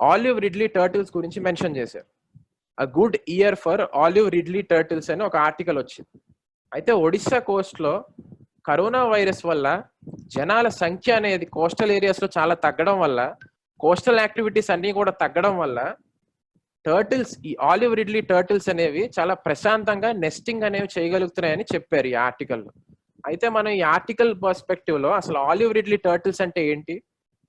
Olive ridley turtles గురించి mention చేశారు. A good year for olive ridley turtles అని ఒక ఆర్టికల్ వచ్చింది. అయితే ఒడిశా కోస్ట్లో కరోనా వైరస్ వల్ల జనాల సంఖ్య అనేది కోస్టల్ ఏరియాస్లో చాలా తగ్గడం వల్ల కోస్టల్ యాక్టివిటీస్ అన్నీ కూడా తగ్గడం వల్ల టర్టిల్స్ ఈ ఆలివ్ రిడ్లీ టర్టిల్స్ అనేవి చాలా ప్రశాంతంగా నెస్టింగ్ అనేవి చేయగలుగుతున్నాయని చెప్పారు ఈ ఆర్టికల్లో అయితే మనం ఈ ఆర్టికల్ పర్స్పెక్టివ్లో అసలు ఆలివ్ రిడ్లీ టర్టిల్స్ అంటే ఏంటి?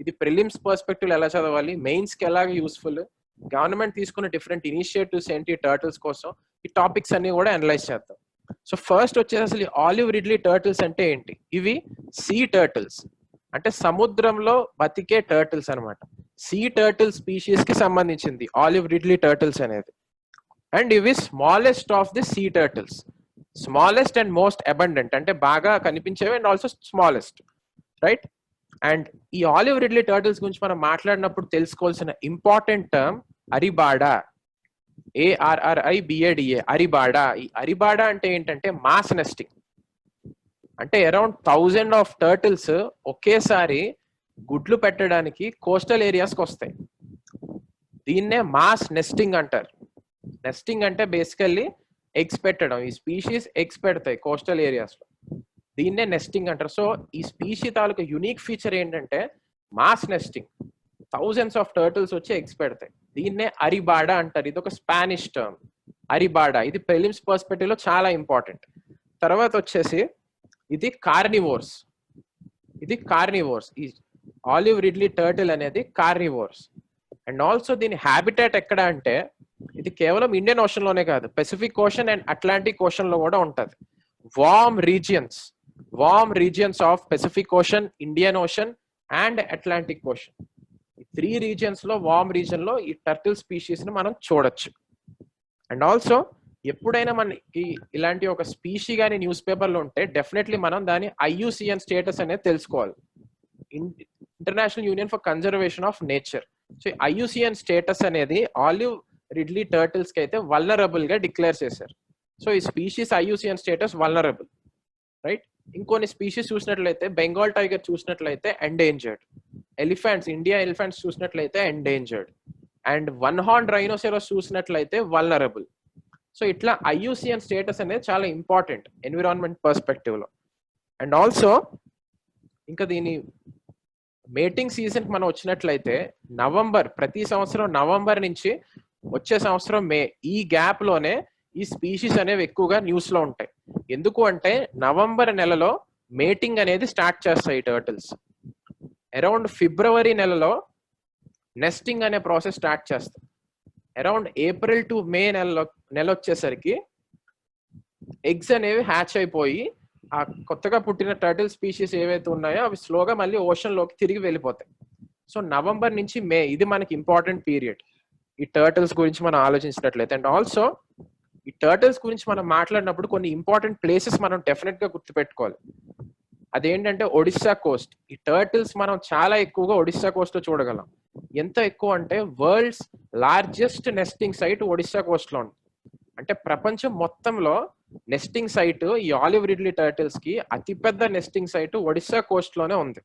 ఇది ప్రిలిమ్స్ పర్స్పెక్టివ్ ఎలా చదవాలి? మెయిన్స్కి ఎలాగ యూస్ఫుల్ గవర్నమెంట్ తీసుకున్న డిఫరెంట్ ఇనిషియేటివ్స్ ఏంటి? టర్టిల్స్ కోసం ఈ టాపిక్స్ అన్ని కూడా అనలైజ్ చేద్దాం. సో ఫస్ట్ వచ్చేసి అసలు ఆలివ్ రిడ్లీ టర్టిల్స్ అంటే ఏంటి? ఇవి సీ టర్టిల్స్ అంటే సముద్రంలో బతికే టర్టిల్స్ అన్నమాట. సీ టర్టిల్ స్పీషీస్కి సంబంధించింది ఆలివ్ రిడ్లీ టర్టిల్స్ అనేది. అండ్ ఇవి smallest of the sea turtles smallest and most abundant అంటే బాగా కనిపించేవి and also smallest right and ఈ ఆలివ్ రిడ్లీ టర్టిల్స్ గురించి మనం మాట్లాడినప్పుడు తెలుసుకోవాల్సిన ఇంపార్టెంట్ టర్మ్ అరిబాడా. ఏఆర్ఆర్ఐ బిఏడిఏ అరిబాడా. ఈ అరిబాడా అంటే ఏంటంటే మాస్ నెస్టింగ్. అంటే అరౌండ్ థౌజండ్ ఆఫ్ టర్టిల్స్ ఒకేసారి గుడ్లు పెట్టడానికి కోస్టల్ ఏరియాస్కి వస్తాయి. దీన్నే మాస్ నెస్టింగ్ అంటారు. నెస్టింగ్ అంటే బేసికల్లీ ఎగ్స్ పెట్టడం. ఈ స్పీషీస్ ఎగ్స్ పెడతాయి కోస్టల్ ఏరియాస్లో. దీన్నే నెస్టింగ్ అంటారు. సో ఈ స్పీషీ తాలూకు యునిక్ ఫీచర్ ఏంటంటే mass nesting thousands of turtles వచ్చి ఎగ్స్ పెడతాయి. దీన్నే అరిబాడా అంటారు. ఇది ఒక స్పానిష్ టర్మ్ అరిబాడా. ఇది ప్రిలిమ్స్ పర్స్పెక్టివ్లో చాలా ఇంపార్టెంట్ తర్వాత వచ్చేసి ఇది కార్నివోర్స్ ఇది కార్నివోర్స్ ఈ ఆలివ్ రిడ్లీ టర్టిల్ అనేది కార్నివోర్స్ అండ్ ఆల్సో దీని హ్యాబిటేట్ ఎక్కడ అంటే ఇది కేవలం ఇండియన్ ఓషన్లోనే కాదు. పెసిఫిక్ ఓషన్ అండ్ అట్లాంటిక్ ఓషన్లో కూడా ఉంటది. Warm regions warm regions of Pacific ocean Indian ocean and Atlantic ocean ఈ త్రీ రీజియన్స్లో వార్మ్ రీజియన్లో ఈ టర్టిల్ స్పీషీస్ని మనం చూడొచ్చు. అండ్ ఆల్సో ఎప్పుడైనా మనకి ఇలాంటి ఒక స్పీషీ కానీ న్యూస్ పేపర్లో ఉంటే డెఫినెట్లీ మనం దాని ఐయుసిఎన్ స్టేటస్ అనేది తెలుసుకోవాలి. International union for conservation of nature so IUCN status అనేది ఆలివ్ రిడ్లీ టర్టిల్స్కి అయితే వల్నరబుల్గా డిక్లేర్ చేశారు. సో ఈ species IUCN status vulnerable right ఇంకొన్ని స్పీషీస్ చూసినట్లయితే బెంగాల్ టైగర్ చూసినట్లయితే ఎండేంజర్డ్ ఎలిఫెంట్స్ ఇండియా ఎలిఫెంట్స్ చూసినట్లయితే endangered and one horn rhinoceros చూసినట్లయితే వల్నరబుల్ సో ఇట్లా ఐయుసిఎన్ స్టేటస్ అనేది చాలా ఇంపార్టెంట్ ఎన్విరాన్మెంట్ పర్స్పెక్టివ్లో. అండ్ ఆల్సో ఇంకా దీని మేటింగ్ సీజన్ మనం వచ్చినట్లయితే నవంబర్ ప్రతి సంవత్సరం నవంబర్ నుంచి వచ్చే సంవత్సరం మే ఈ గ్యాప్లోనే ఈ స్పీషీస్ అనేవి ఎక్కువగా న్యూస్లో ఉంటాయి. ఎందుకు అంటే నవంబర్ నెలలో మేటింగ్ అనేది స్టార్ట్ చేస్తాయి టర్టిల్స్ అరౌండ్ ఫిబ్రవరి నెలలో నెస్టింగ్ అనే ప్రాసెస్ స్టార్ట్ చేస్తాయి. అరౌండ్ ఏప్రిల్ టు మే నెలలో నెల వచ్చేసరికి ఎగ్స్ అనేవి హ్యాచ్ అయిపోయి ఆ కొత్తగా పుట్టిన టర్టిల్ స్పీషీస్ ఏవైతే ఉన్నాయో అవి స్లోగా మళ్ళీ ఓషన్లోకి తిరిగి వెళ్ళిపోతాయి. సో నవంబర్ నుంచి మే ఇది మనకి ఇంపార్టెంట్ పీరియడ్ ఈ టర్టిల్స్ గురించి మనం ఆలోచించినట్లయితే. అండ్ ఆల్సో ఈ టర్టిల్స్ గురించి మనం మాట్లాడినప్పుడు కొన్ని ఇంపార్టెంట్ ప్లేసెస్ మనం డెఫినెట్గా గుర్తుపెట్టుకోవాలి. అదేంటంటే ఒడిస్సా కోస్ట్ ఈ టర్టిల్స్ మనం చాలా ఎక్కువగా ఒడిస్సా కోస్ట్లో చూడగలం. ఎంత ఎక్కువ అంటే world's largest nesting site Odisha కోస్ట్లో ఉంది. అంటే ప్రపంచం మొత్తంలో నెస్టింగ్ సైట్ ఈ ఆలివ్ రిడ్లీ టర్టిల్స్కి అతిపెద్ద నెస్టింగ్ సైట్ ఒడిస్సా కోస్ట్లోనే ఉంది.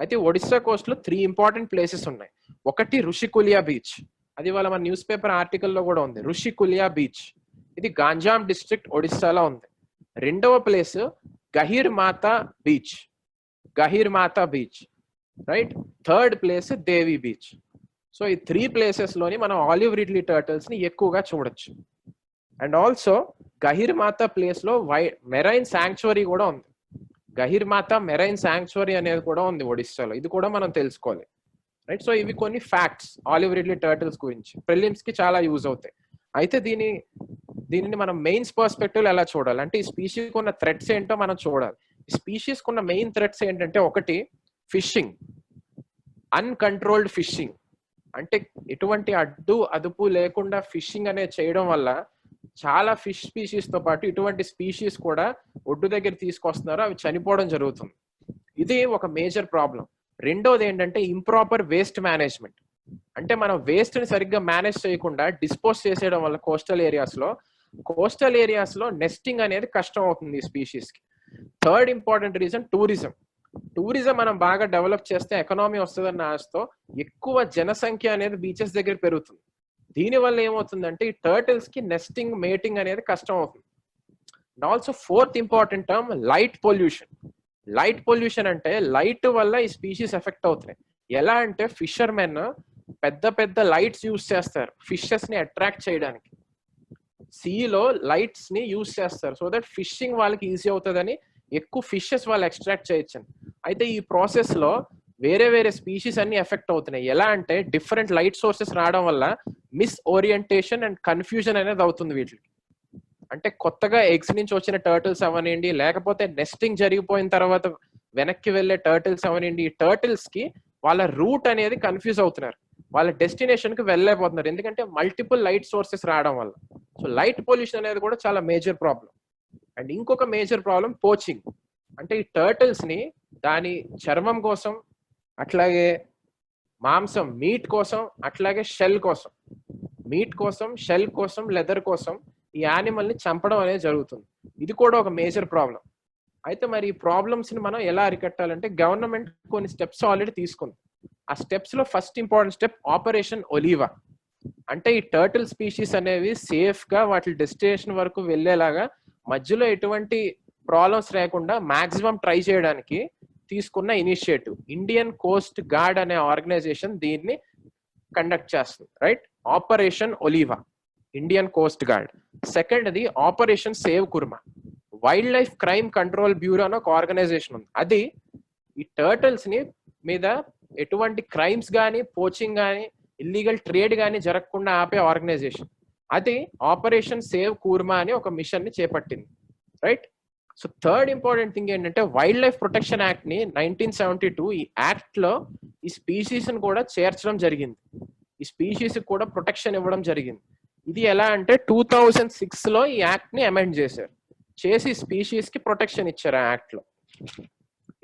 అయితే ఒడిస్సా కోస్ట్లో త్రీ ఇంపార్టెంట్ ప్లేసెస్ ఉన్నాయి. ఒకటి రుషికులియా బీచ్ అది వాళ్ళ మన న్యూస్ పేపర్ ఆర్టికల్లో కూడా ఉంది. రుషికులియా బీచ్ ఇది గాంజాం డిస్ట్రిక్ట్ ఒడిస్సాలో ఉంది. రెండవ place Gahir Matha beach. Gahir Matha beach right? Third place Devi beach. So ఈ త్రీ ప్లేసెస్లోని మనం ఆలివ్ రిడ్లీ టర్టిల్స్ని ఎక్కువగా చూడొచ్చు. అండ్ ఆల్సో గహీర్ మాతా ప్లేస్లో వై మెరైన్ శాంక్చువరీ కూడా ఉంది. గహీర్ మాతా మెరైన్ శాంక్చువరీ అనేది కూడా ఉంది ఒడిస్సాలో. ఇది కూడా మనం తెలుసుకోవాలి. రైట్? సో ఇవి కొన్ని ఫ్యాక్ట్స్ ఆలివ్ రిడ్లీ టర్టిల్స్ గురించి. ప్రిలిమ్స్కి చాలా యూజ్ అవుతాయి. అయితే దీని దీనిని మనం మెయిన్స్ పర్స్పెక్టివ్ ఎలా చూడాలి? అంటే ఈ స్పీషీకి ఉన్న థ్రెట్స్ ఏంటో మనం చూడాలి. ఈ స్పీషీస్ ఉన్న మెయిన్ థ్రెట్స్ ఏంటంటే ఒకటి ఫిషింగ్ అన్కంట్రోల్డ్ ఫిషింగ్ అంటే ఎటువంటి అడ్డు అదుపు లేకుండా ఫిషింగ్ అనేది చేయడం వల్ల చాలా ఫిష్ స్పీషీస్తో పాటు ఇటువంటి స్పీషీస్ కూడా ఒడ్డు దగ్గర తీసుకొస్తున్నారు అవి చనిపోవడం జరుగుతుంది. ఇది ఒక మేజర్ ప్రాబ్లం రెండోది ఏంటంటే ఇంప్రాపర్ వేస్ట్ మేనేజ్మెంట్ అంటే మనం వేస్ట్ని సరిగ్గా మేనేజ్ చేయకుండా డిస్పోజ్ చేసేయడం వల్ల కోస్టల్ ఏరియాస్లో కోస్టల్ ఏరియాస్లో నెస్టింగ్ అనేది కష్టం అవుతుంది ఈ స్పీషీస్కి third important reason tourism. Tourism మనం బాగా డెవలప్ చేస్తే ఎకనామీ వస్తుందన్న ఆశతో ఎక్కువ జనసంఖ్య అనేది బీచెస్ దగ్గర పెరుగుతుంది. దీని వల్ల ఏమవుతుందంటే ఈ టర్టిల్స్కి నెస్టింగ్ మేటింగ్ అనేది కష్టం అవుతుంది and also fourth important term light pollution. Light pollution అంటే లైట్ వల్ల ఈ స్పీషీస్ ఎఫెక్ట్ అవుతున్నాయి. ఎలా అంటే ఫిషర్మెన్ పెద్ద పెద్ద లైట్స్ యూస్ చేస్తారు ఫిషెస్ని అట్రాక్ట్ చేయడానికి. సీలో లైట్స్ని యూస్ చేస్తారు. సో దట్ ఫిషింగ్ వాళ్ళకి ఈజీ అవుతుందని ఎక్కువ ఫిషెస్ వాళ్ళు ఎక్స్ట్రాక్ట్ చేయొచ్చు అయితే ఈ ప్రాసెస్లో వేరే వేరే స్పీషీస్ అన్ని ఎఫెక్ట్ అవుతున్నాయి. ఎలా అంటే డిఫరెంట్ లైట్ సోర్సెస్ రావడం వల్ల మిస్ ఓరియంటేషన్ అండ్ కన్ఫ్యూజన్ అనేది అవుతుంది వీటికి. అంటే కొత్తగా ఎగ్స్ నుంచి వచ్చిన టర్టిల్స్ అవనండి లేకపోతే నెస్టింగ్ జరిగిపోయిన తర్వాత వెనక్కి వెళ్ళే టర్టిల్స్ అవనండి ఈ టర్టిల్స్కి వాళ్ళ రూట్ అనేది కన్ఫ్యూజ్ అవుతున్నారు. వాళ్ళ డెస్టినేషన్కి వెళ్ళలేకపోతున్నారు. ఎందుకంటే మల్టిపుల్ లైట్ సోర్సెస్ రావడం వల్ల. సో లైట్ పొల్యూషన్ అనేది కూడా చాలా మేజర్ ప్రాబ్లం అండ్ ఇంకొక మేజర్ ప్రాబ్లం పోచింగ్ అంటే ఈ టర్టిల్స్ని దాని చర్మం కోసం అట్లాగే మాంసం మీట్ కోసం అట్లాగే షెల్ కోసం. మీట్ కోసం షెల్ కోసం లెదర్ కోసం ఈ యానిమల్ని చంపడం అనేది జరుగుతుంది. ఇది కూడా ఒక మేజర్ ప్రాబ్లం అయితే మరి ఈ ప్రాబ్లమ్స్ని మనం ఎలా అరికట్టాలంటే గవర్నమెంట్ కొన్ని స్టెప్స్ ఆల్రెడీ తీసుకుంది. ఆ స్టెప్స్లో first important step operation Olivia అంటే ఈ టర్టిల్ స్పీషీస్ అనేవి సేఫ్గా వాటి డెస్టినేషన్ వరకు వెళ్ళేలాగా మధ్యలో ఎటువంటి ప్రాబ్లమ్స్ లేకుండా మాక్సిమం ట్రై చేయడానికి తీసుకున్న ఇనిషియేటివ్ ఇండియన్ కోస్ట్ గార్డ్ అనే ఆర్గనైజేషన్ దీన్ని కండక్ట్ చేస్తుంది right operation Olivia Indian coast guard second అది operation save Kurma wildlife crime control bureau అని ఒక ఆర్గనైజేషన్ ఉంది. అది ఈ టర్టల్స్ని మీద ఎటువంటి క్రైమ్స్ కానీ పోచింగ్ కానీ ఇల్లీగల్ ట్రేడ్ కానీ జరగకుండా ఆపే ఆర్గనైజేషన్ అది ఆపరేషన్ సేవ్ కూర్మా అని ఒక మిషన్ని చేపట్టింది. Right so third important thing ఏంటంటే వైల్డ్ లైఫ్ ప్రొటెక్షన్ యాక్ట్ని నైన్టీన్ సెవెంటీ టూ ఈ యాక్ట్లో ఈ స్పీషీస్ని కూడా చేర్చడం జరిగింది. ఈ స్పీషీస్ కూడా ప్రొటెక్షన్ ఇవ్వడం జరిగింది. ఇది ఎలా అంటే టూ థౌజండ్ సిక్స్లో ఈ యాక్ట్ని అమెండ్ చేశారు. చేసి స్పీషీస్కి ప్రొటెక్షన్ ఇచ్చారు ఆ యాక్ట్లో.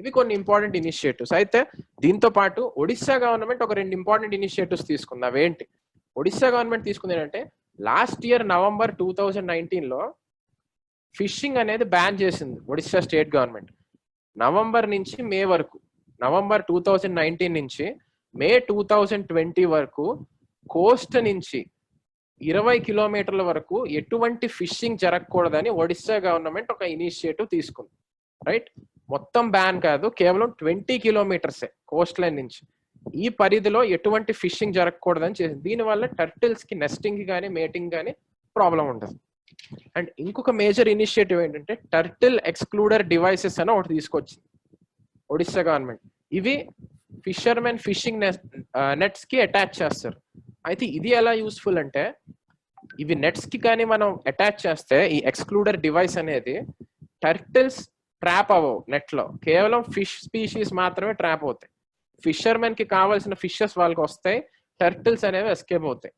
ఇవి కొన్ని ఇంపార్టెంట్ ఇనిషియేటివ్స్ అయితే దీంతో పాటు ఒడిశా గవర్నమెంట్ ఒక రెండు ఇంపార్టెంట్ ఇనిషియేటివ్స్ తీసుకుంది. అవేంటి? ఒడిశా గవర్నమెంట్ తీసుకుంది ఏంటంటే last year November two thousand నైన్టీన్లో ఫిషింగ్ అనేది బ్యాన్ చేసింది ఒడిశా స్టేట్ గవర్నమెంట్ నవంబర్ నుంచి మే వరకు నవంబర్ టూ థౌజండ్ నైన్టీన్ నుంచి మే టూ థౌజండ్ ట్వంటీ వరకు కోస్ట్ నుంచి ఇరవై కిలోమీటర్ల వరకు ఎటువంటి ఫిషింగ్ జరగకూడదని ఒడిశా గవర్నమెంట్ ఒక ఇనిషియేటివ్ తీసుకుంది. రైట్ మొత్తం బ్యాన్ కాదు కేవలం ట్వంటీ కిలోమీటర్సే కోస్ట్ లైన్ నుంచి. ఈ పరిధిలో ఎటువంటి ఫిషింగ్ జరగకూడదని చేసింది దీనివల్ల టర్టిల్స్కి నెస్టింగ్ కానీ మేటింగ్ కానీ ప్రాబ్లం ఉండదు. అండ్ ఇంకొక మేజర్ ఇనిషియేటివ్ ఏంటంటే టర్టిల్ ఎక్స్క్లూడర్ డివైసెస్ అని ఒకటి తీసుకొచ్చింది ఒడిశా గవర్నమెంట్ ఇవి ఫిషర్మెన్ ఫిషింగ్ నెట్స్కి అటాచ్ చేస్తారు. అయితే ఇది ఎలా యూస్ఫుల్ అంటే ఇవి నెట్స్కి కానీ మనం అటాచ్ చేస్తే ఈ ఎక్స్క్లూడర్ డివైస్ అనేది టర్టిల్స్ ట్రాప్ అవ్వవు నెట్లో. కేవలం ఫిష్ స్పీషీస్ మాత్రమే ట్రాప్ అవుతాయి. ఫిషర్మెన్కి కావాల్సిన ఫిషెస్ వాళ్ళకి వస్తాయి. టర్టిల్స్ అనేవి ఎస్కేప్ అవుతాయి.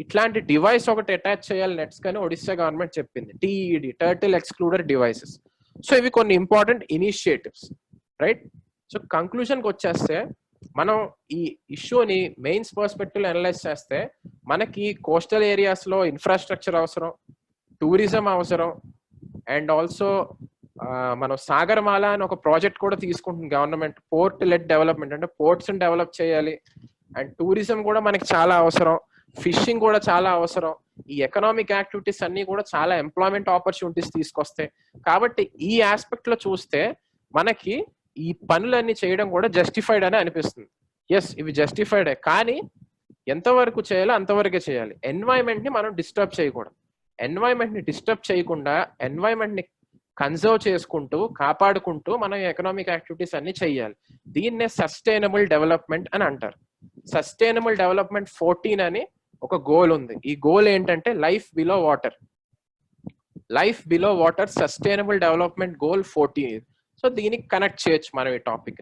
ఇట్లాంటి డివైస్ ఒకటి అటాచ్ చేయాలి నెట్స్ కానీ ఒడిశా గవర్నమెంట్ చెప్పింది. TED turtle excluder devices. So ఇవి కొన్ని ఇంపార్టెంట్ ఇనిషియేటివ్స్. రైట్? సో కంక్లూషన్కి వచ్చేస్తే మనం ఈ ఇష్యూని మెయిన్స్ పర్స్పెక్టివ్ అనలైజ్ చేస్తే మనకి కోస్టల్ ఏరియాస్లో ఇన్ఫ్రాస్ట్రక్చర్ అవసరం టూరిజం అవసరం అండ్ ఆల్సో మనం సాగరమాల అని ఒక ప్రాజెక్ట్ కూడా తీసుకుంటుంది గవర్నమెంట్ పోర్ట్ లెడ్ డెవలప్మెంట్ అంటే పోర్ట్స్ డెవలప్ చేయాలి. అండ్ టూరిజం కూడా మనకి చాలా అవసరం. ఫిషింగ్ కూడా చాలా అవసరం. ఈ ఎకనామిక్ యాక్టివిటీస్ అన్ని కూడా చాలా ఎంప్లాయ్మెంట్ ఆపర్చునిటీస్ తీసుకొస్తాయి. కాబట్టి ఈ ఆస్పెక్ట్లో చూస్తే మనకి ఈ పనులన్నీ చేయడం కూడా జస్టిఫైడ్ అని అనిపిస్తుంది. ఎస్ ఇవి జస్టిఫైడే. కానీ ఎంతవరకు చేయాలో అంతవరకే చేయాలి. ఎన్వైరన్మెంట్ని మనం డిస్టర్బ్ చేయకూడదు. ఎన్వైరన్మెంట్ని డిస్టర్బ్ చేయకుండా ఎన్వైరన్మెంట్ని కన్జర్వ్ చేసుకుంటూ కాపాడుకుంటూ మనం ఎకనామిక్ యాక్టివిటీస్ అన్ని చేయాలి దీన్నే సస్టైనబుల్ డెవలప్మెంట్ అని అంటారు. సస్టైనబుల్ డెవలప్మెంట్ ఫోర్టీన్ అని ఒక గోల్ ఉంది. ఈ గోల్ ఏంటంటే life below water life below water sustainable development goal fourteen so దీనికి కనెక్ట్ చేయొచ్చు మనం ఈ టాపిక్